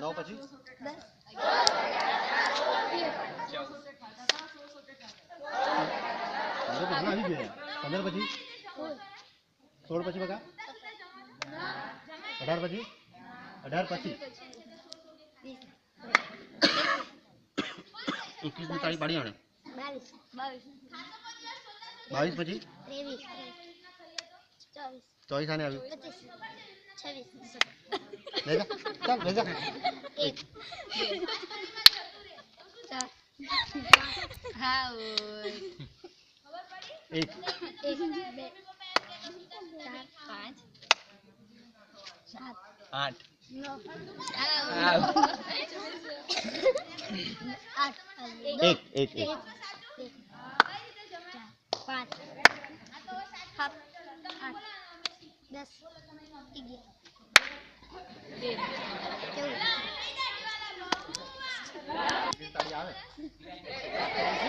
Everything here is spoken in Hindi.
नौ पच्चीस पंद्रह बजे सोलह बजे बका अठारह बजे अठारह पच्चीस। इक्कीस में तारीख बढ़िया है बाईस। बजे चौबीस। आने अभी छब्बीस ले जा चल ले जा एक हाँ एक चार पाँच सात आठ नौ आठ एक एक एक Mas. Tigil. Tigil. Tigil.